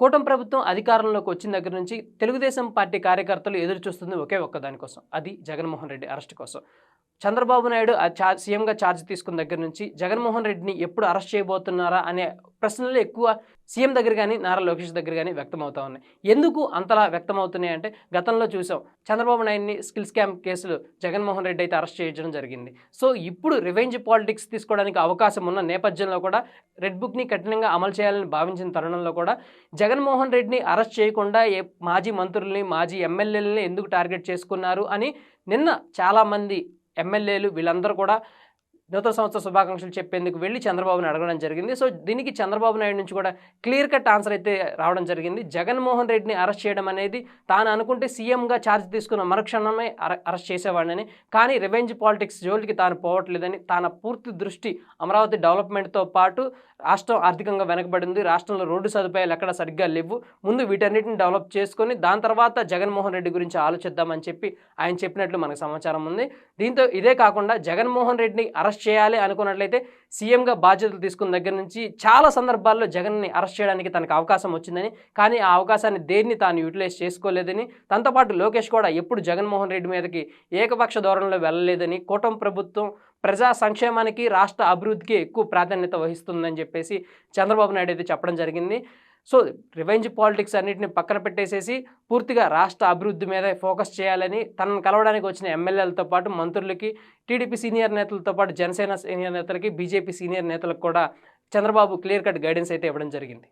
కూటమి ప్రభుత్వం అధికారంలోకి వచ్చిన దగ్గర నుంచి తెలుగుదేశం పార్టీ కార్యకర్తలు ఎదురు చూస్తుంది ఒకే ఒక్క దానికోసం. అది జగన్మోహన్ రెడ్డి అరెస్ట్ కోసం. చంద్రబాబు నాయుడు ఆ చా సీఎంగా ఛార్జ్ తీసుకున్న దగ్గర నుంచి జగన్మోహన్ రెడ్డిని ఎప్పుడు అరెస్ట్ చేయబోతున్నారా అనే ప్రశ్నలు ఎక్కువ సీఎం దగ్గర కానీ నారా లోకేష్ దగ్గర కానీ వ్యక్తమవుతా ఉన్నాయి. ఎందుకు అంతలా వ్యక్తమవుతున్నాయి అంటే గతంలో చూసాం చంద్రబాబు నాయుడిని స్కిల్ స్కామ్ కేసులు జగన్మోహన్ రెడ్డి అయితే అరెస్ట్ చేయడం జరిగింది. సో ఇప్పుడు రివెంజ్ పాలిటిక్స్ తీసుకోవడానికి అవకాశం ఉన్న నేపథ్యంలో కూడా రెడ్ బుక్ని కఠినంగా అమలు చేయాలని భావించిన తరుణంలో కూడా జగన్మోహన్ రెడ్డిని అరెస్ట్ చేయకుండా ఏ మాజీ మంత్రుల్ని మాజీ ఎమ్మెల్యేలని ఎందుకు టార్గెట్ చేసుకున్నారు అని నిన్న చాలామంది ఎమ్మెల్యేలు వీళ్ళందరూ కూడా నూతన సంవత్సర శుభాకాంక్షలు చెప్పేందుకు వెళ్ళి చంద్రబాబుని అడగడం జరిగింది. సో దీనికి చంద్రబాబు నాయుడు నుంచి కూడా క్లియర్ కట్ ఆన్సర్ అయితే రావడం జరిగింది. జగన్మోహన్ రెడ్డిని అరెస్ట్ చేయడం అనేది తాను అనుకుంటే సీఎంగా ఛార్జ్ తీసుకున్న మరుక్షణమే అరెస్ట్ చేసేవాడిని కానీ రివెంజ్ పాలిటిక్స్ జోలికి తాను పోవట్లేదని తన పూర్తి దృష్టి అమరావతి డెవలప్మెంట్తో పాటు రాష్ట్రం ఆర్థికంగా వెనకబడింది. రాష్ట్రంలో రోడ్డు సదుపాయాలు ఎక్కడ సరిగ్గా లేవు. ముందు వీటన్నిటిని డెవలప్ చేసుకొని దాని తర్వాత జగన్మోహన్ రెడ్డి గురించి ఆలోచిద్దామని చెప్పి ఆయన చెప్పినట్లు మనకు సమాచారం ఉంది. దీంతో ఇదే కాకుండా జగన్మోహన్ రెడ్డిని అరెస్ట్ చేయాలి అనుకున్నట్లయితే సీఎంగా బాధ్యతలు తీసుకున్న దగ్గర నుంచి చాలా సందర్భాల్లో జగన్ని అరెస్ట్ చేయడానికి తనకు అవకాశం వచ్చిందని కానీ ఆ అవకాశాన్ని దేన్ని తాను యూటిలైజ్ చేసుకోలేదని తనతో పాటు లోకేష్ కూడా ఎప్పుడు జగన్మోహన్ రెడ్డి మీదకి ఏకపక్ష ధోరణిలో వెళ్ళలేదని కూటమి ప్రభుత్వం ప్రజా సంక్షేమానికి రాష్ట్ర అభివృద్ధికి ఎక్కువ ప్రాధాన్యత వహిస్తుందని చెప్పేసి చంద్రబాబు నాయుడు అయితే చెప్పడం జరిగింది. సో రివెంజ్ పాలిటిక్స్ అన్నిటిని పక్కన పెట్టేసేసి పూర్తిగా రాష్ట్ర అభివృద్ధి మీద ఫోకస్ చేయాలని తనను కలవడానికి వచ్చిన ఎమ్మెల్యేలతో పాటు మంత్రులకి టీడీపీ సీనియర్ నేతలతో పాటు జనసేన సీనియర్ నేతలకి బీజేపీ సీనియర్ నేతలకు కూడా చంద్రబాబు క్లియర్ కట్ గైడెన్స్ అయితే ఇవ్వడం జరిగింది.